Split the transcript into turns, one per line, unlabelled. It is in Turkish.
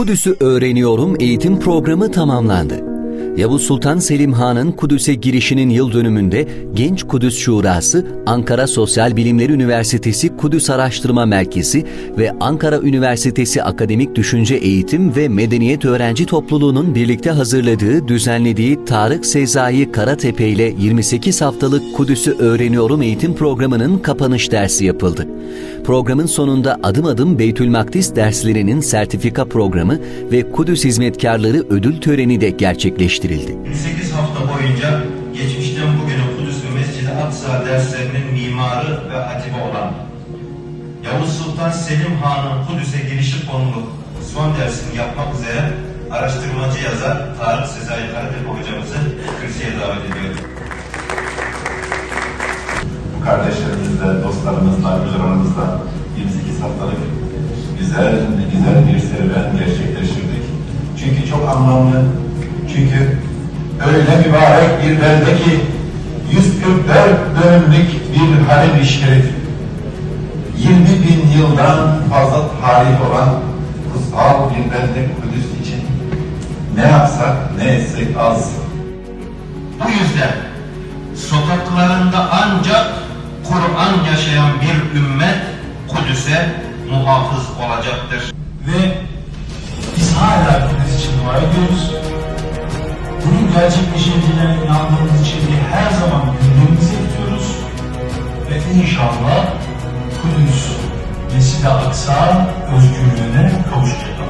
Kudüs'ü öğreniyorum eğitim programı tamamlandı. Yavuz Sultan Selim Han'ın Kudüs'e girişinin yıl dönümünde Genç Kudüs Şurası, Ankara Sosyal Bilimler Üniversitesi Kudüs Araştırma Merkezi ve Ankara Üniversitesi Akademik Düşünce Eğitim ve Medeniyet Öğrenci Topluluğu'nun birlikte hazırladığı, düzenlediği Tarık Sezai Karatepe ile 28 haftalık Kudüs'ü öğreniyorum eğitim programının kapanış dersi yapıldı. Programın sonunda adım adım Beytül Makdis derslerinin sertifika programı ve Kudüs hizmetkarları ödül töreni de gerçekleştirildi.
28 hafta boyunca geçmişten bugüne Kudüs ve Mescid-i Aksa derslerinin mimarı ve hatibi olan Yavuz Sultan Selim Han'ın Kudüs'e girişi konulu son dersini yapmak üzere araştırmacı yazar Tarık Sezai Karatepe hocamızı kürsüye davet ediyorum.
Kardeşlerimizle, dostlarımızla, huzurlarımızla 28 haftalık güzel, güzel bir serüven gerçekleştirdik. Çünkü çok anlamlı, çünkü öyle mübarek bir belde ki 144 dönümlük bir harem-i şerif, 20 bin yıldan fazla tarih olan kutsal bir belde Kudüs için ne yapsak ne etsek az.
Bu yüzden sokaklarında ancak Kur'an yaşayan bir ümmet Kudüs'e muhafız olacaktır.
ve biz hala Kudüs için dua ediyoruz. Bunun gerçekleşeceğine inandığımız için her zaman gündemimize tutuyoruz. Ve inşallah Kudüs, Mescid-i Aksa özgürlüğüne kavuşacak.